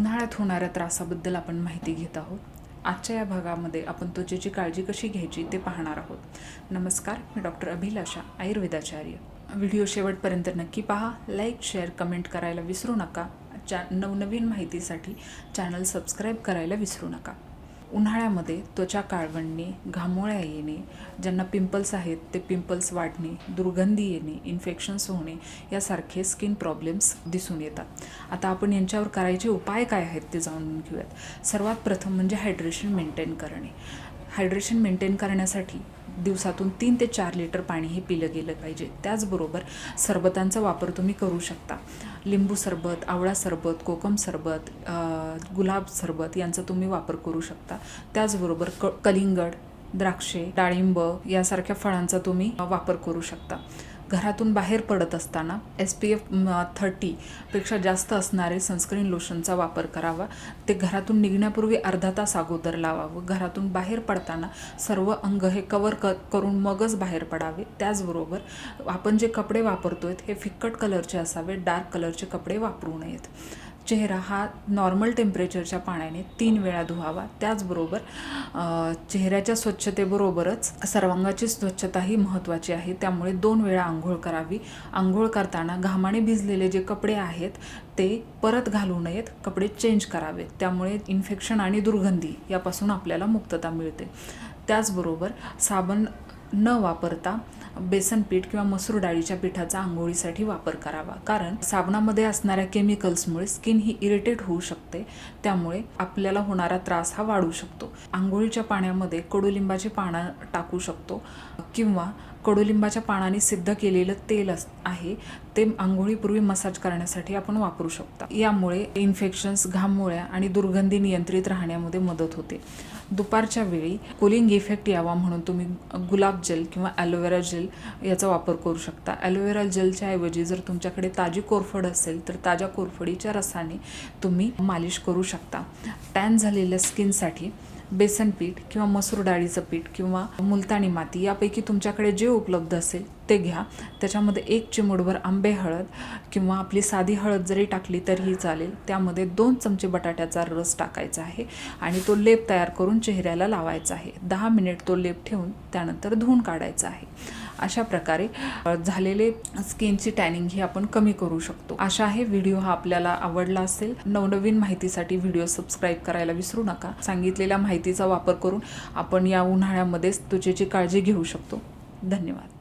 उन्हाळ्यात होणाऱ्या त्रासाबद्दल आपण माहिती घेत आहोत. आजच्या या भागामध्ये आपण त्वचेची काळजी कशी घ्यायची ते पाहणार आहोत. नमस्कार मी डॉक्टर अभिलाषा आयुर्वेदाचार्य. व्हिडिओ शेवटपर्यंत नक्की पहा. लाईक शेअर कमेंट करायला विसरू नका. चा नवनवीन माहितीसाठी चॅनल सबस्क्राईब करायला विसरू नका. उन्हाळ्यामध्ये त्वचा काळवणणे घामोळ्या येणे ज्यांना पिंपल्स आहेत ते पिंपल्स वाढणे दुर्गंधी येणे इन्फेक्शन्स होणे यासारखे स्किन प्रॉब्लेम्स दिसून येतात. आता आपण यांच्यावर करायचे उपाय काय आहेत ते जाणून घेऊयात. सर्वात प्रथम म्हणजे हायड्रेशन मेंटेन करणे. हायड्रेशन मेंटेन करण्यासाठी दिवसातून तीन ते चार लिटर पाणी हे पिलं गेलं पाहिजे. त्याचबरोबर सरबतांचा वापर तुम्ही करू शकता. लिंबू सरबत आवळा सरबत कोकम सरबत गुलाब सरबत यांचा तुम्ही वापर करू शकता. त्याचबरोबर क कलिंगड द्राक्षे डाळिंब यासारख्या फळांचा तुम्ही वापर करू शकता. घरातून बाहेर पडत असताना एस पी एफ थर्टीपेक्षा जास्त असणारे सनस्क्रीन लोशनचा वापर करावा. ते घरातून निघण्यापूर्वी अर्धा तास अगोदर लावावं. घरातून बाहेर पडताना सर्व अंग हे कवर क करून मगच बाहेर पडावे. त्याचबरोबर आपण जे कपडे वापरतो आहेत हे फिक्कट कलरचे असावे डार्क कलरचे कपडे वापरू नयेत. चेहरा हा नॉर्मल टेम्परेचरच्या पाण्याने तीन वेळा धुवावा. त्याचबरोबर चेहऱ्याच्या स्वच्छतेबरोबरच सर्वांगाची स्वच्छताही महत्त्वाची आहे. त्यामुळे दोन वेळा आंघोळ करावी. आंघोळ करताना घामाने भिजलेले जे कपडे आहेत ते परत घालू नयेत. कपडे चेंज करावेत. त्यामुळे इन्फेक्शन आणि दुर्गंधी यापासून आपल्याला मुक्तता मिळते. त्याचबरोबर साबण न वापरता बेसन पीठ किंवा मसूर डाळीच्या पिठाचा आंघोळीसाठी वापर करावा. कारण साबणामध्ये असणाऱ्या केमिकल्समुळे स्किन ही इरिटेट होऊ शकते. त्यामुळे आपल्याला होणारा त्रास हा वाढू शकतो. आंघोळीच्या पाण्यामध्ये कडुलिंबाची पानं टाकू शकतो किंवा कडुलिंबाच्या पानाने सिद्ध केलेलं तेल अस आहे ते आंघोळीपूर्वी मसाज करण्यासाठी आपण वापरू शकता. यामुळे इन्फेक्शन्स घामोळ्या आणि दुर्गंधी नियंत्रित राहण्यामध्ये मदत होते. दुपारच्या वेळी कुलिंग इफेक्ट यावा म्हणून तुम्ही गुलाब जेल किंवा ॲलोवेरा जेल याचा वापर करू शकता. ॲलोवेरा जेलच्या ऐवजी जर तुमच्याकडे ताजी कोरफड असेल तर ताज्या कोरफडीच्या रसाने तुम्ही मालिश करू शकता. टॅन झालेल्या स्किनसाठी बेसन पीठ किंवा मसूर डाळीचं पीठ किंवा मुलतानी माती यापैकी तुमच्याकडे जे उपलब्ध असेल ते घ्या. त्याच्यामध्ये एक चिमूडभर आंबे हळद किंवा आपली साधी हळद जरी टाकली तरीही चालेल. त्यामध्ये दोन चमचे बटाट्याचा रस टाकायचा आहे आणि तो लेप तयार करून चेहऱ्याला लावायचा आहे. दहा मिनिट तो लेप ठेवून त्यानंतर धुवून काढायचा आहे. अशा प्रकारे झालेले स्किनची टॅनिंग ही आपण कमी करू शकतो. अशा आहे व्हिडिओ हा आपल्याला आवडला असेल नवनवीन माहितीसाठी व्हिडिओ सबस्क्राईब करायला विसरू नका. सांगितलेल्या माहितीचा वापर करून आपण या उन्हाळ्यामध्येच त्वचेची काळजी घेऊ शकतो. धन्यवाद.